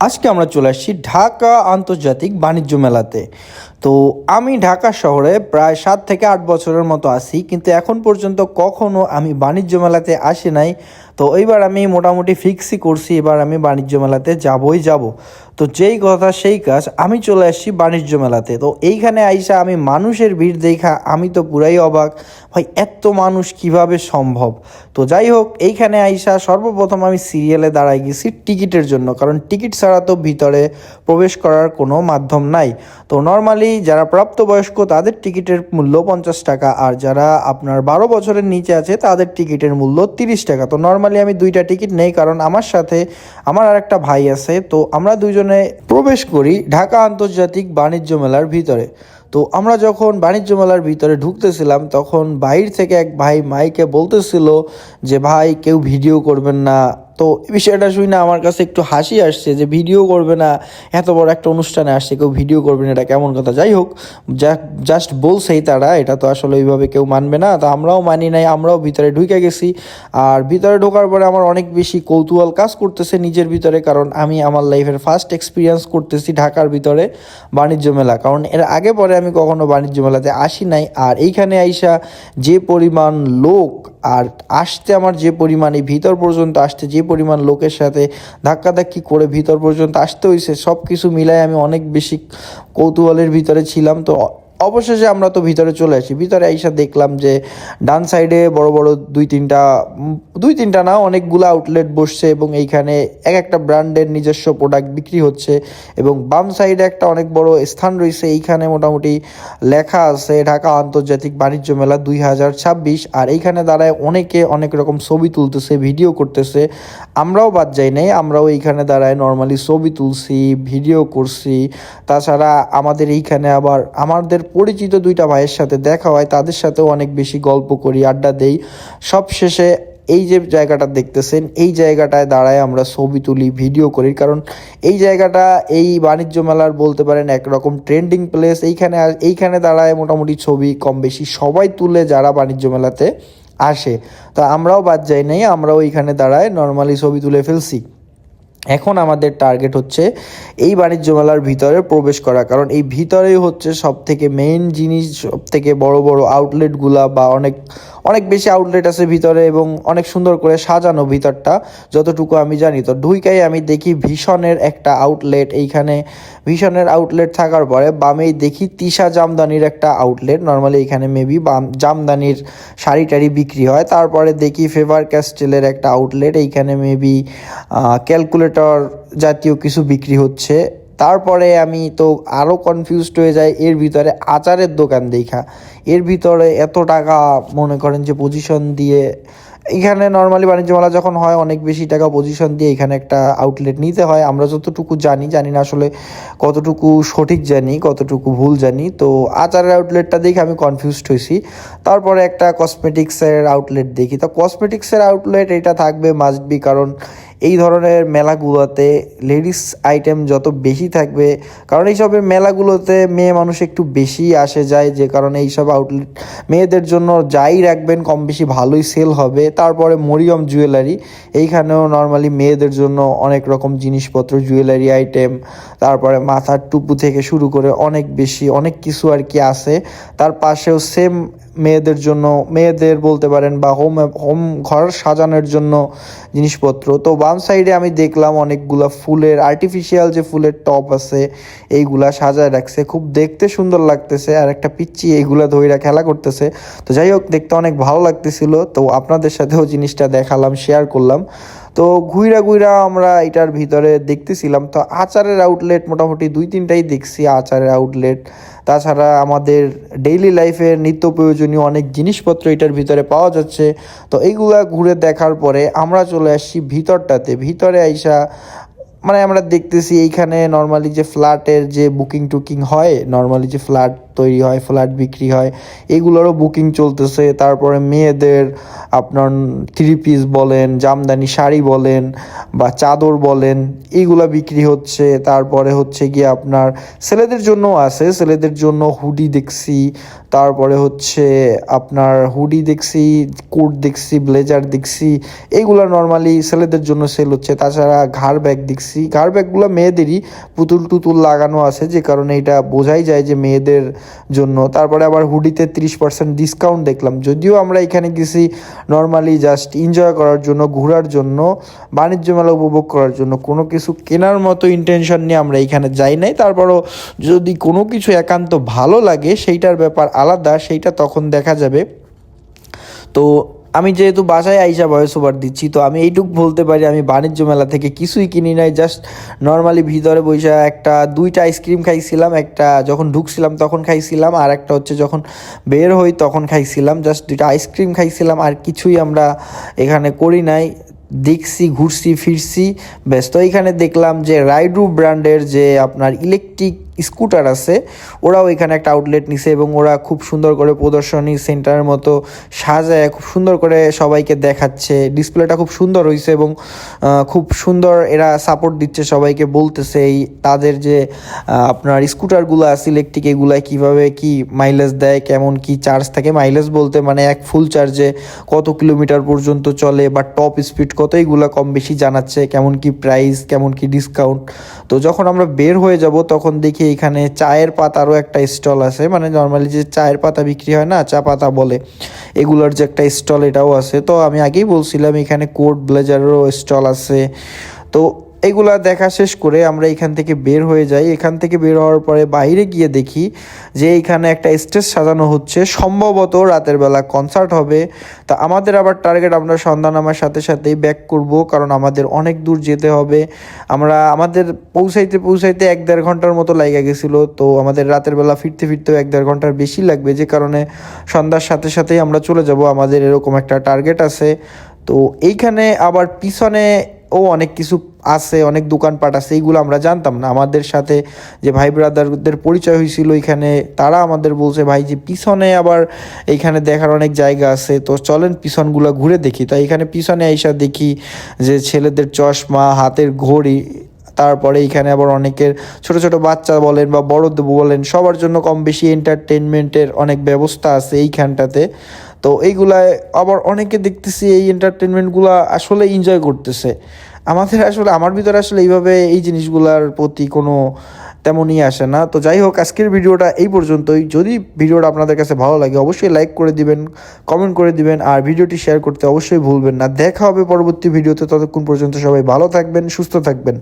আজকে আমরা চলে আসছি ঢাকা আন্তর্জাতিক বাণিজ্য মেলাতে। তো আমি ঢাকা শহরে প্রায় সাত থেকে আট বছরের মতো আছি, কিন্তু এখন পর্যন্ত কখনো আমি বাণিজ্য মেলাতে আসি নাই। তো এইবার আমি মোটামুটি ফিক্সই করছি, এবার আমি বাণিজ্য মেলাতে যাবই যাব। তো যেই কথা সেই কাজ, আমি চলে আসছি বাণিজ্য মেলাতে। তো এইখানে আইসা আমি মানুষের ভিড় দেখা, আমি তো পুরাই অবাক, ভাই এত মানুষ কীভাবে সম্ভব? তো যাই হোক, এইখানে আইসা সর্বপ্রথম আমি সিরিয়ালে দাঁড়াই গেছি টিকিটের জন্য, কারণ টিকিট ছাড়া তো ভিতরে প্রবেশ করার কোনো মাধ্যম নাই। তো নর্মালি যারা প্রাপ্তবয়স্ক, তাদের টিকিটের মূল্য পঞ্চাশ টাকা। আর যারা আপনার বারো বছরের নিচে আছে, তাদের টিকিটের মূল্য তিরিশ টাকা। তো নর্মালি আমি দুইটা টিকিট নেই, কারণ আমার সাথে আমার আর একটা ভাই আছে। তো আমরা দুজনে প্রবেশ করি ঢাকা আন্তর্জাতিক বাণিজ্য মেলার ভিতরে। তো আমরা যখন বাণিজ্য মেলার ভিতরে ঢুকতেছিলাম, তখন বাইর থেকে এক ভাই মাইকে বলতেছিল যে, ভাই, কেউ ভিডিও করবেন না। তো বিষয়টা শুনে আমার কাছে একটু হাসি আসছে যে, ভিডিও করবে না। এত বড় একটা অনুষ্ঠানে আসছে, কেউ ভিডিও করবে না। এটা কেমন কথা? যাই হোক জাস্ট বলছেই তারা, এটা তো আসলে ওইভাবে কেউ মানবে না। তো আমরাও মানি নাই, আমরাও ভিতরে ঢুকে গেছি। আর ভিতরে ঢোকার পরে আমার অনেক বেশি কৌতূহল কাজ করতেছে নিজের ভিতরে, কারণ আমি আমার লাইফের ফার্স্ট এক্সপিরিয়েন্স করতেছি ঢাকার ভিতরে বাণিজ্য মেলা। কারণ এর আগে পরে আমি কখনো বাণিজ্য মেলাতে আসি নাই। আর এইখানে আইসা যে পরিমাণ লোক আর আসতে আমার যে পরিমাণ এই ভিতর পর্যন্ত আসতে, যে পরিমাণ লোকের সাথে ধাক্কাধাক্কি করে ভিতর পর্যন্ত আসতে হয়েছে সব কিছু মিলাই আমি অনেক বেশি কৌতূহলের ভিতরে ছিলাম। তো অবশেষে আমরা তো ভিতরে চলে আসি। ভিতরে আইসা দেখলাম যে, ডান সাইডে বড় বড় দুই তিনটা দুই তিনটা না, অনেকগুলো আউটলেট বসছে এবং এইখানে এক একটা ব্র্যান্ডের নিজস্ব প্রোডাক্ট বিক্রি হচ্ছে এবং বাম সাইডে একটা অনেক বড় স্থান রয়েছে। এইখানে মোটামুটি লেখা আছে, ঢাকা আন্তর্জাতিক বাণিজ্য মেলা দুই হাজার ছাব্বিশ আর এইখানে দাঁড়ায় অনেকে অনেক রকম ছবি তুলতেছে ভিডিও করতেছে। আমরাও বাদ যাই নাই, আমরাও এইখানে দাঁড়ায় নর্মালি ছবি তুলছি ভিডিও করছি। তাছাড়া আমাদের এইখানে আবার আমাদের পরিচিত দুইটা ভাইয়ের সাথে দেখা হয়, তাদের সাথেও অনেক বেশি গল্প করি, আড্ডা দেই। সব শেষে এই যে জায়গাটা দেখতেছেন, এই জায়গাটায় দাঁড়ায় আমরা ছবি তুলি, ভিডিও করি। কারণ এই জায়গাটা এই বাণিজ্য মেলার বলতে পারেন একরকম ট্রেন্ডিং প্লেস। এইখানে এইখানে দাঁড়ায় মোটামুটি ছবি কম বেশি সবাই তুলে যারা বাণিজ্য মেলাতে আসে। তা আমরাও বাদ যাই নাই, আমরাও এইখানে দাঁড়ায় নর্মালি ছবি তুলে ফেলছি। এখন আমাদের টার্গেট হচ্ছে এই বাণিজ্য মেলার ভিতরে প্রবেশ করা। কারণ এই ভিতরেই হচ্ছে সব থেকে মেইন জিনিস সব থেকে বড় বড় আউটলেটগুলা বা অনেক অনেক বেশি আউটলেট আছে ভিতরে এবং অনেক সুন্দর করে সাজানো ভিতরটা, যতটুকু আমি জানি। তো ঢুইকাই আমি দেখি ভীষণের একটা আউটলেট এইখানে ভীষণের আউটলেট থাকার পরে বামেই দেখি তিশা জামদানির একটা আউটলেট নর্মালি এখানে মেবি বাম, জামদানির শাড়ি টাড়ি বিক্রি হয়। তারপরে দেখি ফেভার ক্যাস্টেলের একটা আউটলেট এইখানে মেবি ক্যালকুলেটর জাতীয় কিছু বিক্রি হচ্ছে। তারপরে আমি তো আরও কনফিউজড হয়ে যাই, এর ভিতরে আচারের দোকান দেখা। এর ভিতরে এত টাকা মনে করেন যে পজিশন দিয়ে, এখানে নর্মালি বাণিজ্য মেলা যখন হয়, অনেক বেশি টাকা পজিশন দিয়ে এখানে একটা আউটলেট নিতে হয়। আমরা যতটুকু জানি জানি না আসলে কতটুকু সঠিক জানি, কতটুকু ভুল জানি। তো আচারের আউটলেটটা দেখে আমি কনফিউজড হয়েছি। তারপরে একটা কসমেটিক্সের আউটলেট দেখি। তো কসমেটিক্সের আউটলেট এটা থাকবে মাস্ট বি কারণ এই ধরনের মেলাগুলোতে লেডিস আইটেম যত বেশি থাকবে, কারণ এইসবের মেলাগুলোতে মেয়ে মানুষ একটু বেশি আসে যায়, যে কারণে এইসব আউটলেট মেয়েদের জন্য যাই রাখবেন, কম বেশি ভালোই সেল হবে। তারপরে মরিয়ম জুয়েলারি এইখানেও নর্মালি মেয়েদের জন্য অনেক রকম জিনিসপত্র জুয়েলারি আইটেম তারপরে মাথার টুপু থেকে শুরু করে অনেক বেশি, অনেক কিছু আর কি আছে। তার পাশেও সেম মেয়েদের জন্য, মেয়েদের বলতে পারেন বা হোম হোম ঘর সাজানোর জন্য জিনিসপত্র। তো বাম সাইডে আমি দেখলাম অনেকগুলা ফুলের আর্টিফিশিয়াল যে ফুলের টপ আছে, এইগুলা সাজায় রাখছে। খুব দেখতে সুন্দর লাগতেছে আর একটা পিচ্ছি এইগুলা ধইরা খেলা করতেছে। তো যাই হোক, দেখতে অনেক ভালো লাগতেছিল। তো আপনাদের সাথেও জিনিসটা দেখালাম শেয়ার করলাম। তো ঘুইরা ঘুইরা আমরা এটার ভিতরে দেখতেছিলাম। তো আচারের আউটলেট মোটামুটি দুই তিনটাই দেখছি আচারের আউটলেট তাছাড়া আমাদের ডেইলি লাইফের নিত্য প্রয়োজনীয় অনেক জিনিসপত্র এটার ভিতরে পাওয়া যাচ্ছে। তো এইগুলা ঘুরে দেখার পরে আমরা চলে আসছি ভিতরটাতে। ভিতরে আইসা মানে আমরা দেখতেছি এইখানে নর্মালি যে ফ্ল্যাটের যে বুকিং টুকিং হয় নর্মালি যে ফ্ল্যাট তৈরি হয়, ফ্ল্যাট বিক্রি হয়। এগুলোরও বুকিং চলতেছে। তারপরে মেয়েদের আপনার থ্রি পিস বলেন, জামদানি শাড়ি বলেন বা চাদর বলেন এইগুলা বিক্রি হচ্ছে। তারপরে হচ্ছে গিয়ে আপনার ছেলেদের জন্য আছে। ছেলেদের জন্য হুডি দেখছি। তারপরে হচ্ছে আপনার হুডি দেখছি, কোট দেখছি, ব্লেজার দেখছি। এইগুলো নর্মালি ছেলেদের জন্য সেল হচ্ছে। তাছাড়া ঘাড় ব্যাগ দেখছি। ঘাড় ব্যাগগুলো মেয়েদেরই পুতুল টুতুল লাগানো আছে। যে কারণে এটা বোঝাই যায় যে মেয়েদের জন্য। তারপরে আবার হুডিতে তিরিশ পার্সেন্ট ডিসকাউন্ট দেখলাম। যদিও আমরা এখানে গেছি নর্মালি জাস্ট এনজয় করার জন্য, ঘোরার জন্য, বাণিজ্য মেলা উপভোগ করার জন্য। কোনো কিছু কেনার মতো ইন্টেনশন নিয়ে আমরা এখানে যাই নাই। তারপরও যদি কোনো কিছু একান্ত ভালো লাগে, সেইটার ব্যাপার আলাদা, সেইটা তখন দেখা যাবে। তো আমি যেহেতু বাসায় আইসা ভয়েস ওভার দিচ্ছি, তো আমি এইটুক বলতে পারি, আমি বাণিজ্য মেলা থেকে কিছুই কিনি নাই জাস্ট নর্মালি ভিতরে বইসা একটা, দুইটা আইসক্রিম খাইছিলাম, একটা যখন ঢুকছিলাম তখন খাইছিলাম, আর একটা হচ্ছে যখন বের হই তখন খাইছিলাম জাস্ট দুইটা আইসক্রিম খাইছিলাম, আর কিছুই আমরা এখানে করি নাই, দেখছি, ঘুরছি, ফিরছি ব্যস্ত এইখানে দেখলাম যে রাইডু ব্র্যান্ডের যে আপনার ইলেকট্রিক স্কুটার আছে। ওরাও এখানে একটা আউটলেট নিছে এবং ওরা খুব সুন্দর করে প্রদর্শনী সেন্টারের মতো সাজায়, খুব সুন্দর করে সবাইকে দেখাচ্ছে। ডিসপ্লেটা খুব সুন্দর হয়েছে এবং খুব সুন্দর এরা সাপোর্ট দিচ্ছে সবাইকে বলতেছে এই তাদের যে আপনার স্কুটারগুলো আছে ইলেকট্রিক এগুলায় কীভাবে কি মাইলেজ দেয়, কেমন কি চার্জ থাকে। মাইলেজ বলতে মানে এক ফুল চার্জে কত কিলোমিটার পর্যন্ত চলে বা টপ স্পিড কত এইগুলো কম বেশি জানাচ্ছে, কেমন কি প্রাইস কেমন কি ডিসকাউন্ট তো যখন আমরা বের হয়ে যাব, তখন দেখি এখানে চায়ের পাতারও একটা স্টল আছে। মানে নর্মালি যে চায়ের পাতা বিক্রি হয় না, চা পাতা বলে, এগুলোর যে একটা স্টল এটাও আছে। তো আমি আগেই বলছিলাম, এখানে কোট ব্লেজারেরও স্টল আছে। তো এগুলা দেখা শেষ করে আমরা এখান থেকে বের হয়ে যাই। এখান থেকে বের হওয়ার পরে বাইরে গিয়ে দেখি যে এখানে একটা স্টেজ সাজানো হচ্ছে। সম্ভবত রাতের বেলা কনসার্ট হবে। তা আমাদের আবার টার্গেট আমরা সন্ধ্যা নামার সাথে সাথেই ব্যাক করব কারণ আমাদের অনেক দূর যেতে হবে। আমরা, আমাদের পৌঁছাইতে পৌঁছাইতে এক দেড় ঘণ্টার মতো লাগে গেছিল। তো আমাদের রাতের বেলা ফিরতে, ফিরতেও এক দেড় ঘণ্টার বেশি লাগবে। যে কারণে সন্ধ্যার সাথে সাথেই আমরা চলে যাব। আমাদের এরকম একটা টার্গেট আছে। তো এইখানে আবার পিছনে ও অনেক কিছু আছে, অনেক দোকানপাট আছে এইগুলো আমরা জানতাম না। আমাদের সাথে যে ভাই ব্রাদারদের পরিচয় হয়েছিল এখানে, তারা আমাদের বলছে, ভাই, যে পিছনে আবার এইখানে দেখার অনেক জায়গা আছে, তো চলেন পিছনগুলো ঘুরে দেখি। তো এখানে পিছনে আইসা দেখি যে ছেলেদের চশমা, হাতের ঘড়ি, তারপরে এখানে আবার অনেকের ছোট ছোট বাচ্চা বলেন বা বড়দের বলেন, সবার জন্য কম বেশি এন্টারটেনমেন্টের অনেক ব্যবস্থা আছে এইখানটাতে। তো এইগুলায় আবার অনেকে দেখতেছি এই এন্টারটেনমেন্টগুলো আসলে এনজয় করতেছে। আমাদের আসলে, আমার ভিতরে আসলে এইভাবে এই জিনিসগুলার প্রতি কোনো তেমনই আসে না। তো যাই হোক, আজকের ভিডিওটা এই পর্যন্তই। যদি ভিডিওটা আপনাদের কাছে ভালো লাগে, অবশ্যই লাইক করে দিবেন কমেন্ট করে দিবেন, আর ভিডিওটি শেয়ার করতে অবশ্যই ভুলবেন না। দেখা হবে পরবর্তী ভিডিওতে, ততক্ষণ পর্যন্ত সবাই ভালো থাকবেন, সুস্থ থাকবেন।